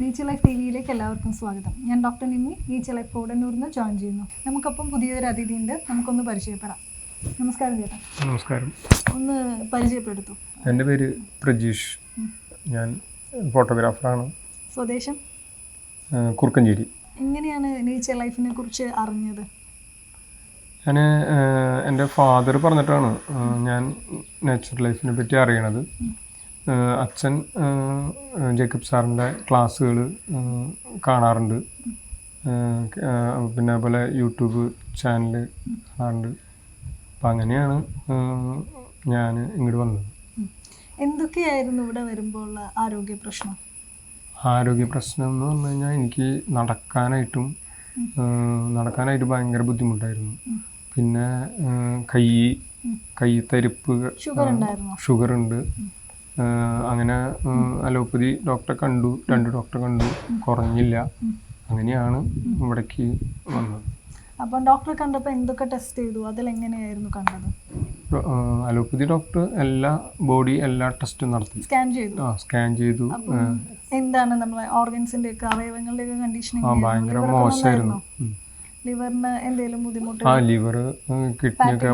Nietzsche life T വിയിലേക്ക് എല്ലാവർക്കും സ്വാഗതം. ഞാൻ ഡോക്ടർ നിമ്മി നീച്ച ലൈഫ് കോടന്നൂരിൽ നിന്ന് ജോയിൻ ചെയ്യുന്നു. നമുക്കപ്പം പുതിയൊരു അതിഥി ഉണ്ട്. നമുക്കൊന്ന് പരിചയപ്പെടാം. നമസ്കാരം ചേട്ടാ. നമസ്കാരം. ഒന്ന് പരിചയപ്പെടുത്തു. എന്റെ പേര് പ്രജീഷ്. ഞാൻ ഫോട്ടോഗ്രാഫറാണ്. സ്വദേശം? കുറുക്കഞ്ചേരി. എങ്ങനെയാണ് നീച്ച ലൈഫിനെ കുറിച്ച് അറിഞ്ഞത്? ഞാൻ എന്റെ ഫാദർ പറഞ്ഞിട്ടാണ് ഞാൻ നേച്ചർ ലൈഫിനെ പറ്റി അറിയണത്. അച്ഛൻ ജേക്കബ് സാറിന്റെ ക്ലാസ്സുകൾ കാണാറുണ്ട്. പിന്നെ അതുപോലെ യൂട്യൂബ് ചാനൽ കാണാറുണ്ട്. അപ്പം അങ്ങനെയാണ് ഞാൻ ഇങ്ങോട്ട് വന്നത്. എന്തൊക്കെയായിരുന്നു ഇവിടെ വരുമ്പോൾ ഉള്ള ആരോഗ്യ പ്രശ്നം? ആരോഗ്യ പ്രശ്നം എന്ന് പറഞ്ഞു കഴിഞ്ഞാൽ എനിക്ക് നടക്കാനായിട്ടും നടക്കാനായിട്ട് ഭയങ്കര ബുദ്ധിമുട്ടായിരുന്നു. പിന്നെ കൈ കൈ തരിപ്പ് ഷുഗർ ഉണ്ട്. അങ്ങനെ അലോപ്പതി ഡോക്ടറെ കണ്ടു രണ്ട് ഡോക്ടറെ കണ്ടു കുറഞ്ഞില്ല. അങ്ങനെയാണ് ഇവിടേക്ക് വന്നത്. അപ്പം ഡോക്ടറെ കണ്ടപ്പോൾ എന്തൊക്കെ ടെസ്റ്റ് ചെയ്തു? അതിലെങ്ങനെയായിരുന്നു കണ്ടത്? ഏഹ് അലോപ്പതി ഡോക്ടർ എല്ലാ ബോഡി എല്ലാ ടെസ്റ്റും നടത്തി. സ്കാൻ ചെയ്തു. ആ സ്കാൻ ചെയ്തു. എന്താണ് നമ്മളെ ഓർഗൻസിന്റെ ഒക്കെ അവയവങ്ങളുടെ ഒക്കെ കണ്ടീഷൻ ഭയങ്കര മോശമായിരുന്നു. ലിവറിന് എന്തെങ്കിലും ബുദ്ധിമുട്ട്? ആ ലിവർ കിഡ്നി ഒക്കെ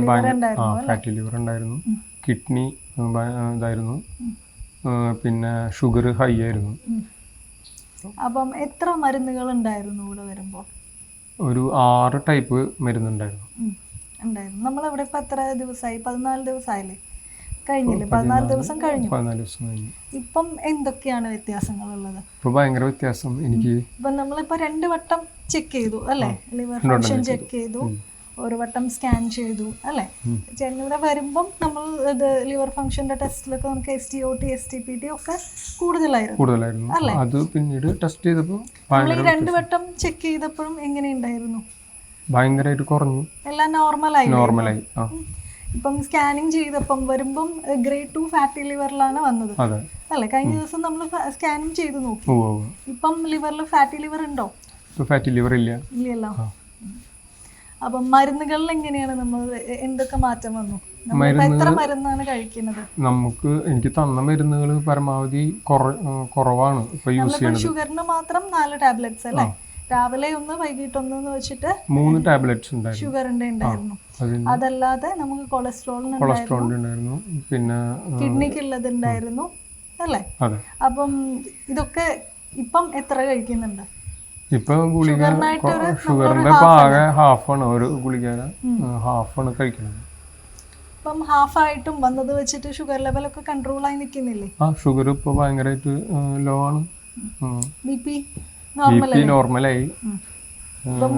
ഫാറ്റി ലിവർ ഉണ്ടായിരുന്നു കിഡ്നി ഇതായിരുന്നു. പിന്നെ ഷുഗർ ഹൈ ആയിരുന്നു. അപ്പം എത്ര മരുന്നുകൾ ഉണ്ടായിരുന്നു ഇവിടെ വരുമ്പോൾ ഒരു ആറ് ടൈപ്പ് മരുന്നുണ്ടായിരുന്നു. ഉണ്ടായിരുന്നു. നമ്മളവിടെ ഇപ്പം എത്ര ദിവസമായി പതിനാല് ദിവസമായില്ലേ കഴിഞ്ഞില്ലേ? പതിനാല് ദിവസം കഴിഞ്ഞു. പതിനാല് ദിവസം കഴിഞ്ഞു. ഇപ്പം എന്തൊക്കെയാണ് വ്യത്യാസങ്ങൾ ഉള്ളത് ഇപ്പൊ ഭയങ്കര വ്യത്യാസം. എനിക്ക് ഇപ്പൊ നമ്മളിപ്പോ രണ്ട് വട്ടം ചെക്ക് ചെയ്തു അല്ലേ? ലിവർ ഫംഗ്ഷൻ ചെക്ക് ചെയ്തു. ഒരു വട്ടം സ്കാൻ ചെയ്തു അല്ലേ? ചേട്ടനിവിടെ വരുമ്പം നമ്മൾ ഇത് ലിവർ ഫംഗ്ഷന്റെ ടെസ്റ്റിലൊക്കെ നമുക്ക് S T O T S T P T ഒക്കെ കൂടുതലായിരുന്നു. കൂടുതലായിരുന്നു. അത് പിന്നീട് ടെസ്റ്റ് ചെയ്തപ്പോൾ നമ്മൾ രണ്ട് വട്ടം ചെക്ക് ചെയ്തപ്പോഴും എങ്ങനെയുണ്ടായിരുന്നു ഭയങ്കരമായിട്ട് കുറഞ്ഞു. എല്ലാം നോർമലായി. നോർമലായി. ഇപ്പം സ്കാനിങ് ചെയ്തപ്പം വരുമ്പം ഗ്രേഡ് ടു ഫാറ്റി ലിവറിലാണ് വന്നത്. അല്ലെ അല്ലേ? കഴിഞ്ഞ ദിവസം നമ്മൾ സ്കാനിങ് ചെയ്തു നോക്കി. ഇപ്പം ലിവറിൽ ഫാറ്റി ലിവർ ഉണ്ടോ? ഫാറ്റി ലിവർ ഇല്ല. ഇല്ലല്ലോ. അപ്പം മരുന്നുകളിൽ എങ്ങനെയാണ് നമ്മൾ എന്തൊക്കെ മാറ്റം വന്നു? എത്ര മരുന്നാണ് കഴിക്കുന്നത്? നമുക്ക് എനിക്ക് തന്ന മരുന്നുകൾ പരമാവധി കുറ കുറവാണ് ഇപ്പൊ യൂസ് ചെയ്യുന്നത്. ചെയ്യണത് ഷുഗറിന് മാത്രം നാല് ടാബ്ലറ്റ്സ് അല്ലേ? രാവിലെ ഒന്ന് വൈകിട്ട് ഒന്ന് എന്ന് വെച്ചിട്ട് മൂന്ന് ടാബ്ലറ്റ്സ് ഷുഗറിന്റെ ഉണ്ടായിരുന്നു. അതല്ലാതെ നമുക്ക് കൊളസ്ട്രോളിന് ഉണ്ടായിരുന്നു. പിന്നെ ആ, കിഡ്നിക്ക് ഉള്ളത് ഉണ്ടായിരുന്നു അല്ലേ? അപ്പം ഇതൊക്കെ ഇപ്പം എത്ര കഴിക്കുന്നുണ്ട്? ഇപ്പൊ ഗുളിക ഷുഗറിന്റെ ആകെ ഹാഫാണ് ഒരു ഗുളികയുടെ ഹാഫാണ് കഴിക്കുന്നത്. ഇപ്പം ഹാഫ് ആയിട്ടും വന്നത് വെച്ചിട്ട് ഷുഗർ ലെവലൊക്കെ കൺട്രോൾ ആയി നിൽക്കുന്നില്ലേ? ആ ഷുഗർ ഇപ്പൊ ഭയങ്കരമായിട്ട് ലോ ആണ്. ബി പി നോർമലായി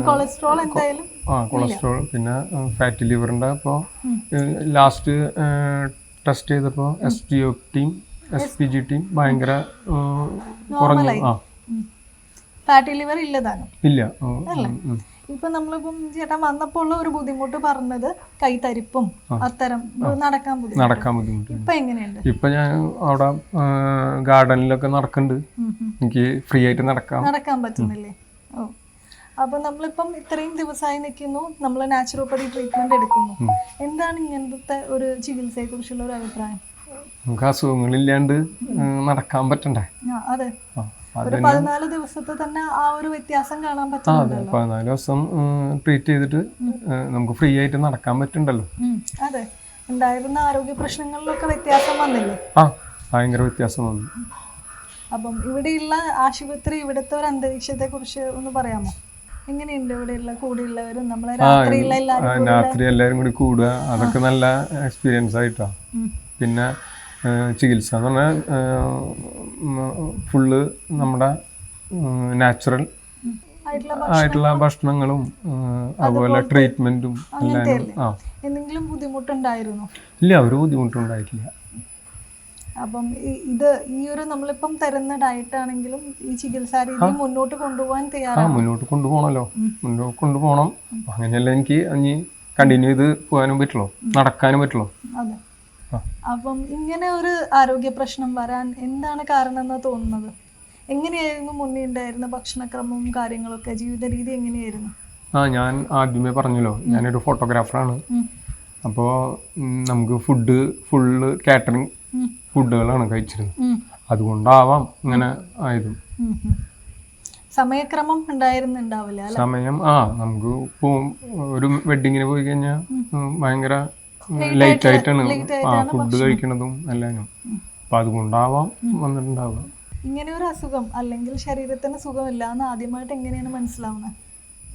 കൊളസ്ട്രോൾ എന്തായാലും ആ കൊളസ്ട്രോൾ പിന്നെ ഫാറ്റി ലിവറിന്റെ ഇപ്പോൾ ലാസ്റ്റ് ടെസ്റ്റ് ചെയ്തപ്പോൾ S T O T S P G T ഭയങ്കര കുറഞ്ഞു. ആ. ഫാറ്റി ലിവർ ഇല്ലതാണ് ഇല്ല. ഉം. ഇപ്പൊ നമ്മളിപ്പം ചേട്ടൻ വന്നപ്പോൾ ഉള്ള ഒരു ബുദ്ധിമുട്ട് പറഞ്ഞത് കൈത്തരിപ്പും അത്തരം നടക്കാൻ ബുദ്ധിമുട്ട്. നടക്കാൻ ബുദ്ധിമുട്ട്. ഇപ്പൊ എങ്ങനെയുണ്ട്? ഇപ്പൊ ഞാൻ അവിടെ ഗാർഡനിലൊക്കെ നടക്കുന്നുണ്ട്. എനിക്ക് ഫ്രീ ആയിട്ട് നടക്കാം. നടക്കാൻ പറ്റുന്നില്ലേ? ഓ. അപ്പൊ നമ്മളിപ്പം ഇത്രയും ദിവസമായി നിൽക്കുന്നു. നമ്മൾ നാച്ചുറോപ്പതി ട്രീറ്റ്മെന്റ് എടുക്കുന്നു. എന്താണ് ഇങ്ങനത്തെ ഒരു ചികിത്സയെ കുറിച്ചുള്ള ഒരു അഭിപ്രായം? നമുക്ക് അസുഖങ്ങളില്ലാണ്ട് നടക്കാൻ പറ്റണ്ടേ? അതെ. പതിനാല് ദിവസത്തെ തന്നെ ആ ഒരു വ്യത്യാസം കാണാൻ അതെ. പറ്റുന്നുണ്ടല്ലോ. പതിനാല് ദിവസം ട്രീറ്റ് ചെയ്തിട്ട് നമുക്ക് ഫ്രീ ആയിട്ട് നടക്കാൻ പറ്റുണ്ടല്ലോ അതെ. ഉണ്ടായിരുന്ന ആരോഗ്യ പ്രശ്നങ്ങളിലൊക്കെ വ്യത്യാസം വന്നില്ലേ? ആ ഭയങ്കര വ്യത്യാസം വന്നു. അപ്പം ഇവിടെയുള്ള ആശുപത്രി ഇവിടുത്തെ ഒരു അന്തരീക്ഷത്തെ കുറിച്ച് ഒന്ന് പറയാമോ? എങ്ങനെയുണ്ട് ഇവിടെയുള്ള കൂടെയുള്ളവരും? നമ്മളെ രാത്രി എല്ലാവരും കൂടി കൂടുക അതൊക്കെ നല്ല എക്സ്പീരിയൻസ് ആയിട്ടാ. പിന്നെ ചികിത്സ എന്ന് പറഞ്ഞാൽ ഫുള്ള് നമ്മുടെ നാച്ചുറൽ ആയിട്ടുള്ള ഭക്ഷണങ്ങളും അതുപോലെ ട്രീറ്റ്മെന്റും എല്ലാം ആ. എന്തെങ്കിലും ബുദ്ധിമുട്ടുണ്ടായിരുന്നു? ഇല്ല ഒരു ബുദ്ധിമുട്ടുണ്ടായിട്ടില്ല. അപ്പം ഇത് ഈ ഒരു നമ്മളിപ്പം തരുന്ന ഡയറ്റ് ആണെങ്കിലും ഈ ചികിത്സാ രീതി മുന്നോട്ട് കൊണ്ടുപോകാൻ തയ്യാറാണ്? മുന്നോട്ട് കൊണ്ടുപോകണല്ലോ. മുന്നോട്ട് കൊണ്ടുപോകണം. അങ്ങനെയല്ല എനിക്ക് ഇനി കണ്ടിന്യൂ ചെയ്ത് പോകാനും പറ്റുള്ളൂ നടക്കാനും പറ്റുള്ളൂ. അതെ. അപ്പം ഇങ്ങനെ ഒരു ആരോഗ്യ പ്രശ്നം വരാൻ എന്താണ് കാരണം എന്ന് തോന്നുന്നത്? എങ്ങനെയായിരുന്നു മുന്നേ ഉണ്ടായിരുന്ന ഭക്ഷണക്രമവും കാര്യങ്ങളൊക്കെ? ജീവിത രീതി എങ്ങനെയായിരുന്നു? ആ ഞാൻ ആദ്യമേ പറഞ്ഞല്ലോ ഞാനൊരു ഫോട്ടോഗ്രാഫറാണ്. അപ്പോൾ നമുക്ക് ഫുഡ് ഫുള്ള് കാറ്ററിങ് ഫുഡുകളാണ് കഴിച്ചിരുന്നത്. അതുകൊണ്ടാവാം ഇങ്ങനെ ആയതും. സമയക്രമം ഉണ്ടായിരുന്നുണ്ടാവില്ല സമയം ആ നമുക്ക് ഒരു വെഡിങ്ങിന് പോയി കഴിഞ്ഞാൽ ഭയങ്കര ലേറ്റ് ആയിട്ടാണ് ആ ഫുഡ് കഴിക്കണതും എല്ലാനും. അപ്പൊ അതുകൊണ്ടാവാം വന്നിട്ടുണ്ടാവുക. ഇങ്ങനെ ഒരു അസുഖം അല്ലെങ്കിൽ ശരീരത്തിന് സുഖമില്ല എന്ന് ആദ്യമായിട്ട് എങ്ങനെയാണ് മനസ്സിലാവുന്നത്?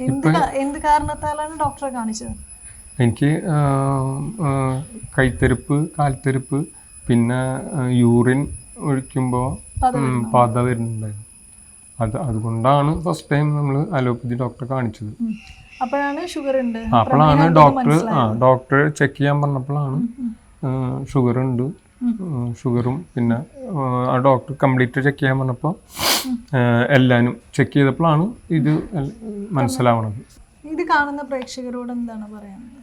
എന്ത് എന്ത് കാരണത്താലാണ് ഡോക്ടറെ കാണിച്ചത്? എനിക്ക് കൈത്തെരുപ്പ് കാൽത്തെരുപ്പ് പിന്നെ യൂറിൻ ഒഴിക്കുമ്പോൾ പത വരുന്നുണ്ടായിരുന്നു. അത് അതുകൊണ്ടാണ് ഫസ്റ്റ് ടൈം നമ്മൾ അലോപ്പതി ഡോക്ടറെ കാണിച്ചത്. അപ്പോഴാണ് ഷുഗർ ഉണ്ട്. അപ്പോഴാണ് ഡോക്ടർ ഡോക്ടർ ചെക്ക് ചെയ്യാൻ പറഞ്ഞപ്പോഴാണ് ഷുഗർ ഉണ്ട്. ഷുഗറും പിന്നെ ആ, ഡോക്ടർ കംപ്ലീറ്റ് ചെക്ക് ചെയ്യാൻ പറഞ്ഞപ്പോൾ എല്ലാനും ചെക്ക് ചെയ്തപ്പോഴാണ് ഇത് മനസ്സിലാവണത്. ഇത് കാണുന്ന പ്രേക്ഷകരോട് എന്താണ് പറയുന്നത്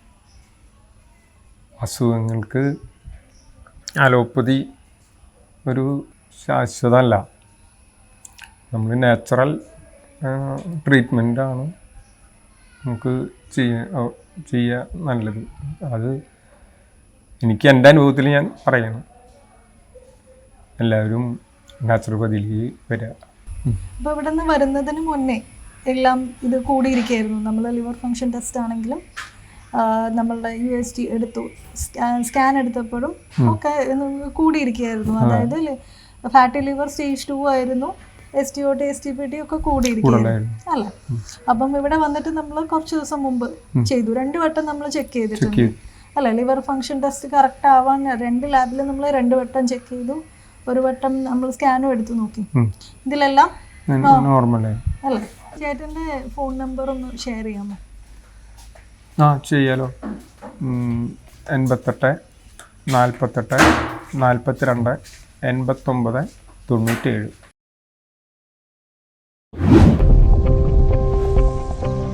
അസുഖങ്ങൾക്ക് അലോപ്പതി ഒരു ശാശ്വതമല്ല നമ്മൾ നാച്ചുറൽ ട്രീറ്റ്മെന്റാണ് നമുക്ക് ചെയ്യുക നല്ലത്. അത് എനിക്ക് എന്റെ അനുഭവത്തിൽ ഞാൻ പറയണം. എല്ലാവരും നാച്ചുറോപ്പതിയിലേക്ക് വരിക. അപ്പോൾ ഇവിടെ നിന്ന് വരുന്നതിന് മുന്നേ എല്ലാം ഇത് കൂടിയിരിക്കുകയായിരുന്നു. നമ്മൾ ലിവർ ഫങ്ഷൻ ടെസ്റ്റ് ആണെങ്കിലും നമ്മളുടെ യു എസ് ടി എടുത്തു. സ്കാൻ എടുത്തപ്പോഴും ഒക്കെ കൂടിയിരിക്കുകയായിരുന്നു. അതായത് ഫാറ്റി ലിവർ സ്റ്റേജ് ടു ആയിരുന്നു. S T O T S T P T ഒക്കെ കൂടിയിരിക്കും അല്ല? അപ്പം ഇവിടെ വന്നിട്ട് നമ്മൾ കുറച്ച് ദിവസം മുമ്പ് ചെയ്തു. രണ്ട് വട്ടം നമ്മൾ ചെക്ക് ചെയ്തിട്ടുണ്ട്. അല്ല? ലിവർ ഫംഗ്ഷൻ ടെസ്റ്റ് കറക്റ്റ് ആവാൻ രണ്ട് ലാബിൽ നമ്മൾ രണ്ട് വട്ടം ചെക്ക് ചെയ്തു. ഒരു വട്ടം നമ്മൾ സ്കാനും എടുത്തു നോക്കി. ഇതിലെല്ലാം അല്ലേ? ചേട്ടന്റെ ഫോൺ നമ്പർ ഒന്ന് ഷെയർ ചെയ്യാമോ? ആ ചെയ്യാലോ. എൺപത്തെട്ട് നാൽപ്പത്തെട്ട് നാൽപ്പത്തിരണ്ട് എൺപത്തൊമ്പത് തൊണ്ണൂറ്റേഴ്